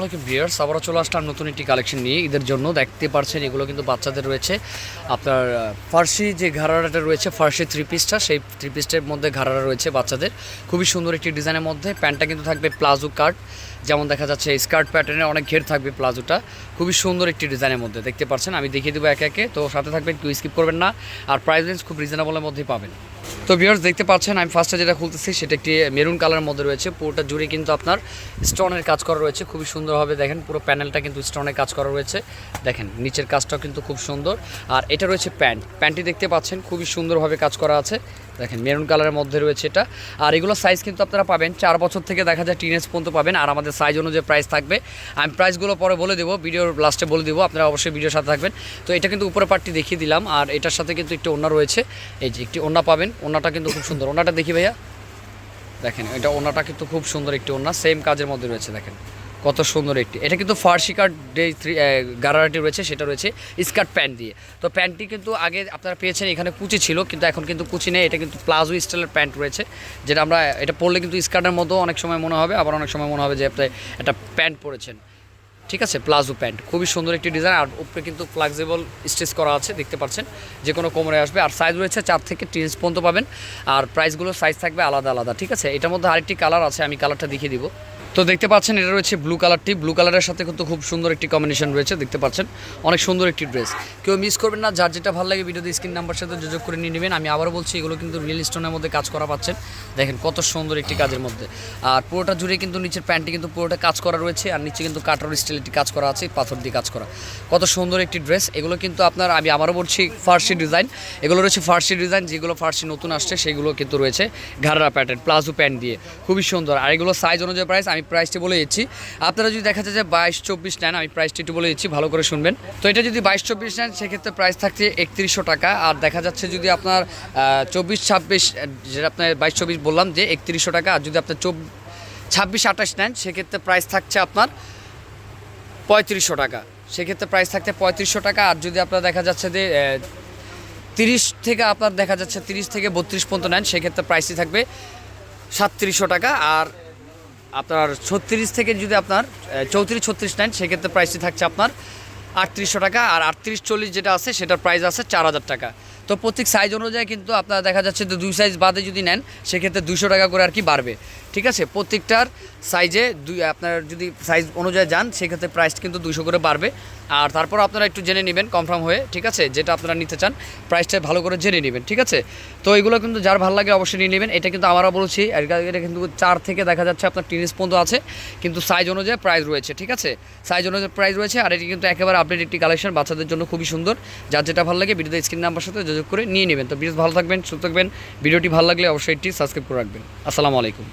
অনেকে বিয়ার্স আবারও চলে আসলাম নতুন একটি কালেকশন নিয়ে। ঈদের জন্য দেখতে পারছেন, এগুলো কিন্তু বাচ্চাদের রয়েছে। আপনার ফার্সি যে ঘাড়াটা রয়েছে, ফার্সি থ্রি পিসটা সেই থ্রি পিসটার মধ্যে ঘাড়ারা রয়েছে বাচ্চাদের। খুবই সুন্দর একটি ডিজাইনের মধ্যে। প্যান্টটা কিন্তু থাকবে প্লাজো কাট যেমন দেখা যাচ্ছে স্কার্ট প্যাটার্নের অনেক ঘের থাকবে প্লাজোটা। খুবই সুন্দর একটি ডিজাইনের মধ্যে, দেখতে পাচ্ছেন? আমি দেখিয়ে দেবো একে একে। তো সাথে থাকবেন, কেউ স্কিপ করবেন না। আর প্রাইস রেঞ্জ খুব রিজনেবলের মধ্যেই পাবেন। তো ভিউয়ার্স দেখতে পাচ্ছেন, আমি ফার্স্টে যেটা খুলতেছি, সেটা একটি মেরুন কালারের মধ্যে রয়েছে। পুরোটা জুড়ে কিন্তু আপনার স্টোনের কাজ করা রয়েছে। খুবই সুন্দরভাবে দেখেন, পুরো প্যানেলটা কিন্তু স্টোনের কাজ করা রয়েছে। দেখেন, নিচের কাজটাও কিন্তু খুব সুন্দর। আর এটা রয়েছে প্যান্ট প্যান্টটি দেখতে পাচ্ছেন, খুবই সুন্দরভাবে কাজ করা আছে। দেখেন মেরুন কালারের মধ্যে রয়েছে এটা। আর এগুলো সাইজ কিন্তু আপনারা পাবেন, চার বছর থেকে দেখা যায় টিনেজ পর্যন্ত পাবেন। আর আমাদের সাইজ অনুযায়ী প্রাইস থাকবে। আমি প্রাইসগুলো পরে বলে দেবো ভিডিওর লাস্টে বলে দেবো, আপনারা অবশ্যই ভিডিওর সাথে থাকবেন। তো এটা কিন্তু উপরে পার্টটি দেখিয়ে দিলাম, আর এটার সাথে কিন্তু একটি ওনা রয়েছে। এই যে একটি ওনা পাবেন ওনাটা কিন্তু খুব সুন্দর। ওনাটা দেখি ভাইয়া। দেখেন, এটা ওনাটা কিন্তু খুব সুন্দর একটি ওনা সেম কাজের মধ্যে রয়েছে, দেখেন। কত সুন্দর একটি। এটা কিন্তু ফার্সি কার্ড যে থ্রি গারারাটি রয়েছে, সেটা রয়েছে স্কার্ট প্যান্ট দিয়ে। তো প্যান্টটি কিন্তু আগে আপনারা পেয়েছেন, এখানে কুচি ছিল, কিন্তু এখন কিন্তু কুচি নেই, এটা কিন্তু প্লাজো স্টাইলের প্যান্ট রয়েছে, যেটা আমরা, এটা পরলে কিন্তু স্কার্টের মতো অনেক সময় মনে হবে, আবার অনেক সময় মনে হবে যে আপনি একটা প্যান্ট পরেছেন। ঠিক আছে? প্লাজো প্যান্ট খুবই সুন্দর একটি ডিজাইন আর উপরে কিন্তু ফ্লেক্সিবল স্টিচ করা আছে, দেখতে পাচ্ছেন যে কোনো কোমরে আসবে, আর সাইজ রয়েছে চার থেকে তিরিশ পর্যন্ত পাবেন, আর প্রাইসগুলো সাইজ থাকবে আলাদা আলাদা, ঠিক আছে? এটার মধ্যে আরেকটি কালার আছে, আমি কালারটা দেখিয়ে দিব। তো দেখতে পাচ্ছেন, এটা রয়েছে ব্লু কালারটি ব্লু কালারের সাথে কিন্তু খুব সুন্দর একটি কম্বিনেশন রয়েছে, দেখতে পাচ্ছেন। অনেক সুন্দর একটি ড্রেস কেউ মিস করবেন না, যার যেটা ভালো লাগে ভিডিওতে স্ক্রিন নাম্বার সাথে যোগাযোগ করে নিয়ে নেবেন। আমি আবারও বলছি, এগুলো কিন্তু রিয়েল স্টোনের মধ্যে কাজ করা পাচ্ছেন। দেখেন কত সুন্দর একটি কাজের মধ্যে। আর পুরোটা জুড়ে কিন্তু নিচের প্যান্টটি কিন্তু পুরোটা কাজ করা রয়েছে, আর নিচে কিন্তু কাটার স্টাইল একটি কাজ করা আছে, পাথর দিয়ে কাজ করা। কত সুন্দর একটি ড্রেস এগুলো কিন্তু আপনার, আমি আবারও বলছি ফার্সি ডিজাইন এগুলো রয়েছে ফার্সি ডিজাইন যেগুলো ফার্সি নতুন আসছে, সেগুলো কিন্তু রয়েছে ঘাড়া প্যাটার্ন প্লাজো প্যান্ট দিয়ে। খুবই সুন্দর। আর এগুলো সাইজ অনুযায়ী প্রাইস আমি প্রাইসটি বলে দিচ্ছি। আপনারা যদি দেখা যায় যে বাইশ চব্বিশ নেন, আমি প্রাইসটি একটু বলে দিচ্ছি, ভালো করে শুনবেন। তো এটা যদি বাইশ চব্বিশ নেন, সেক্ষেত্রে প্রাইস থাকছে একত্রিশশো টাকা। আর দেখা যাচ্ছে যদি আপনার চব্বিশ ছাব্বিশ যেটা আপনার বাইশ চব্বিশ বললাম যে একত্রিশশো টাকা, আর যদি আপনার চব ছাব্বিশ আঠাশ নেন, সেক্ষেত্রে প্রাইস থাকছে আপনার পঁয়ত্রিশশো টাকা। সেক্ষেত্রে প্রাইস থাকছে পঁয়ত্রিশশো টাকা, আর যদি আপনার দেখা যাচ্ছে যে তিরিশ থেকে আপনার দেখা যাচ্ছে তিরিশ থেকে বত্রিশ পর্যন্ত নেন, সেক্ষেত্রে প্রাইসই থাকবে সাতত্রিশশো টাকা। আর আপনার ছত্রিশ থেকে যদি আপনার চৌত্রিশ, ছত্রিশ নেন, সেক্ষেত্রে প্রাইসটি থাকছে আপনার আটত্রিশশো টাকা। আর আটত্রিশ, চল্লিশ যেটা আছে, সেটার প্রাইস আছে চার হাজার টাকা। তো প্রত্যেক সাইজ অনুযায়ী কিন্তু আপনার দেখা যাচ্ছে যে দুই সাইজ বাদে যদি নেন, সেক্ষেত্রে দুশো টাকা করে আর কি বাড়বে। ঠিক আছে? প্রত্যেকটার সাইজে দুই, আপনার যদি সাইজ অনুযায়ী যান, সেক্ষেত্রে প্রাইস কিন্তু দুশো করে বাড়বে। আর তারপর আপনারা একটু জেনে নেবেন কনফার্ম হয়ে, ঠিক আছে? যেটা আপনারা নিতে চান প্রাইসটা ভালো করে জেনে নেবেন, ঠিক আছে? তো এগুলো কিন্তু যার ভালো লাগে অবশ্যই নিয়ে নেবেন। এটা কিন্তু আমরা বলছি এটা কিন্তু চার থেকে দেখা যাচ্ছে আপনার টিনিস পর্যন্ত আছে, কিন্তু সাইজ অনুযায়ী প্রাইস রয়েছে, ঠিক আছে? সাইজ অনুযায়ী প্রাইস রয়েছে, আর এটি কিন্তু একেবারে আপডেট একটি কালেকশন বাচ্চাদের জন্য খুবই সুন্দর। যার যেটা ভালো লাগে ভিডিওতে স্ক্রিন নাম্বার সাথে যোগাযোগ করে নিয়ে নেবেন। তো বিশেষ ভালো থাকবেন, সুস্থ থাকবেন। ভিডিওটি ভালো লাগলে অবশ্যই এটি সাবস্ক্রাইব করে রাখবেন। আসসালামু আলাইকুম।